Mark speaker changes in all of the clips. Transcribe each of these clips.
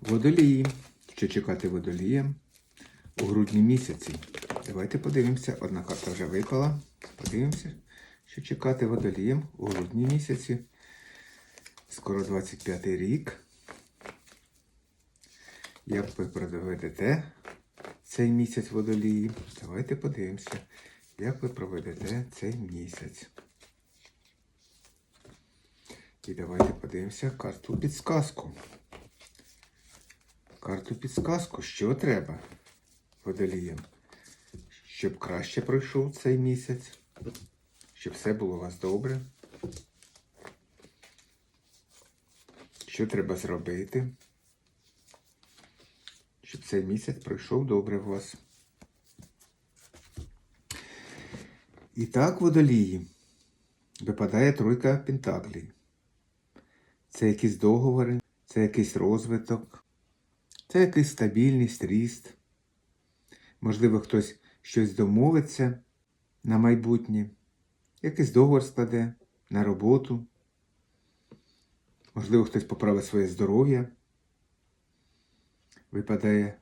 Speaker 1: Водолії. Що чекати водоліям у грудні місяці? Давайте подивимося. Одна карта вже випала. Подивимося, що чекати водоліям у грудні місяці. Скоро 25 рік. Як ви проведете цей місяць водолії? Давайте подивимося, як ви проведете цей місяць. І давайте подивимося карту підсказку. Карту підсказку, що треба водоліям, щоб краще пройшов цей місяць, щоб все було у вас добре. Що треба зробити, щоб цей місяць пройшов добре у вас. І так, водолії, випадає тройка пентаклей. Це якісь договори, це якийсь розвиток, це якийсь стабільність, ріст. Можливо, хтось щось домовиться на майбутнє, якийсь договор складе на роботу. Можливо, хтось поправить своє здоров'я. Випадає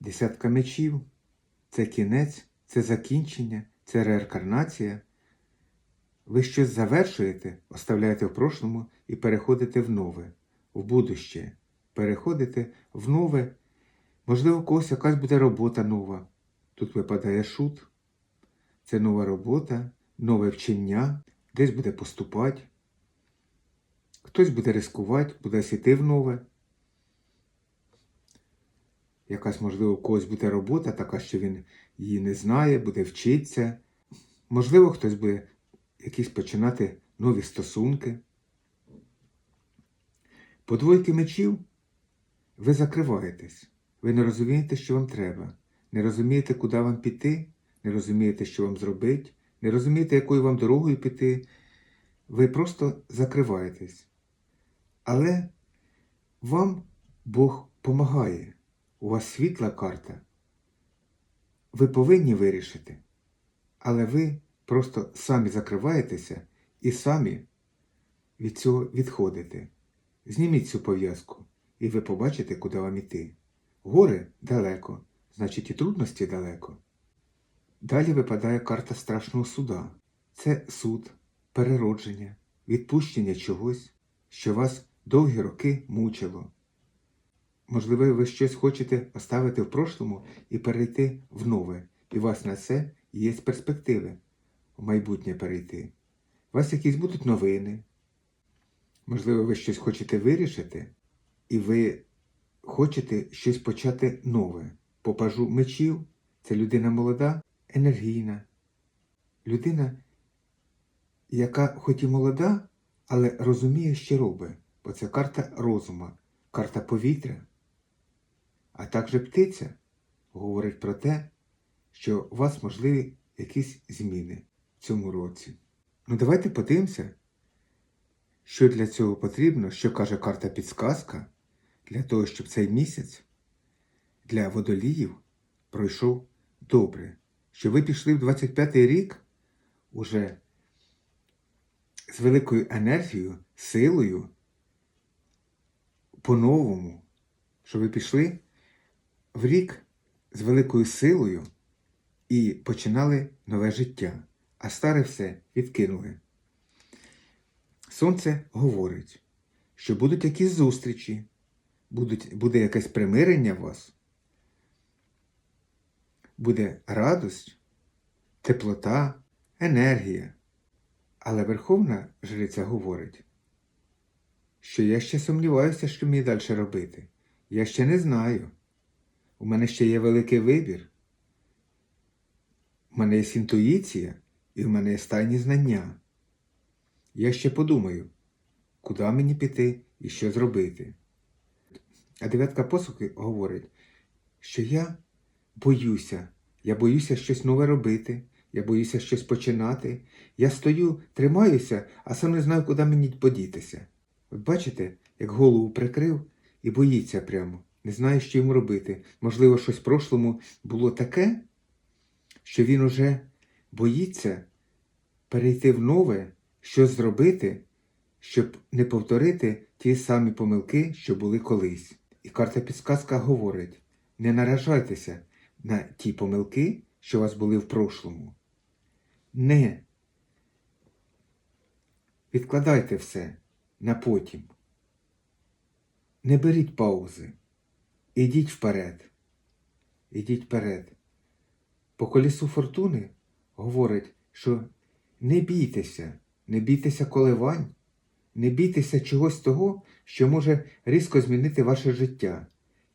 Speaker 1: десятка мечів. Це кінець, це закінчення, це реінкарнація. Ви щось завершуєте, оставляєте в прошлому і переходите в нове, в будуще. Переходите в нове. Можливо, у когось якась буде робота нова. Тут випадає шут. Це нова робота, нове вчення, десь буде поступати. Хтось буде рискувати, буде сіти в нове. Якась, можливо, у когось буде робота, така, що він її не знає, буде вчитися. Можливо, хтось буде якісь починати нові стосунки. По двойки мечів ви закриваєтесь. Ви не розумієте, що вам треба. Не розумієте, куди вам піти, не розумієте, що вам зробити, не розумієте, якою вам дорогою піти. Ви просто закриваєтесь. Але вам Бог помагає. У вас світла карта. Ви повинні вирішити. Але ви просто самі закриваєтеся і самі від цього відходите. Зніміть цю пов'язку, і ви побачите, куди вам іти. Гори далеко, значить і трудності далеко. Далі випадає карта страшного суда. Це суд, переродження, відпущення чогось, що вас довгі роки мучило. Можливо, ви щось хочете оставити в прошлому і перейти в нове, і у вас на це є перспективи в майбутнє перейти. У вас якісь будуть новини. Можливо, ви щось хочете вирішити, і ви хочете щось почати нове. Попажу мечів це людина молода, енергійна. Людина, яка хоч і молода, але розуміє, що робить. Бо це карта розума, карта повітря. А також птиця говорить про те, що у вас можливі якісь зміни в цьому році. Ну давайте подивимося, що для цього потрібно, що каже карта підсказка, для того, щоб цей місяць для водоліїв пройшов добре. Що ви пішли в 25-й рік уже з великою енергією, силою, по-новому, що ви пішли в рік з великою силою і починали нове життя, а старе все відкинули. Сонце говорить, що будуть якісь зустрічі, будуть, буде якесь примирення в вас, буде радость, теплота, енергія. Але Верховна Жриця говорить, що я ще сумніваюся, що мені далі робити. Я ще не знаю. У мене ще є великий вибір. У мене є інтуїція і в мене є стайні знання. Я ще подумаю, куди мені піти і що зробити. А дев'ятка посухи говорить, що я боюся, я боюся щось нове робити, я боюся щось починати. Я стою, тримаюся, а сам не знаю, куди мені подітися. От бачите, як голову прикрив і боїться прямо, не знає, що йому робити. Можливо, щось в прошлому було таке, що він уже боїться перейти в нове, щось зробити, щоб не повторити ті самі помилки, що були колись. І карта підсказка говорить: не наражайтеся на ті помилки, що у вас були в прошлому. Не відкладайте все на потім. Не беріть паузи. Ідіть вперед. Ідіть вперед. По колісу фортуни говорить, що не бійтеся, не бійтеся коливань, не бійтеся чогось того, що може різко змінити ваше життя.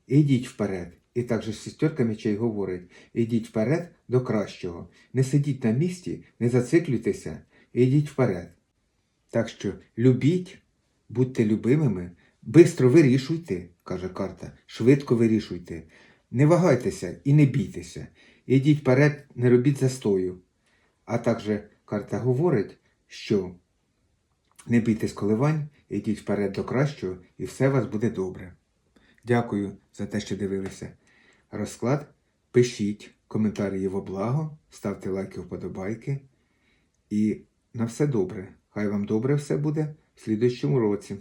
Speaker 1: Ідіть вперед. І також шістерка мечей говорить: ідіть вперед до кращого. Не сидіть на місці, не зациклюйтеся, ідіть вперед. Так що любіть, будьте любимими, бистро вирішуйте, каже карта, швидко вирішуйте. Не вагайтеся і не бійтеся. Ідіть вперед, не робіть застою. А також карта говорить, що не бійтесь коливань, ідіть вперед до кращого, і все у вас буде добре. Дякую за те, що дивилися. Розклад. Пишіть коментарі во благо, ставте лайки, вподобайки. І на все добре. Хай вам добре все буде в слідущому році.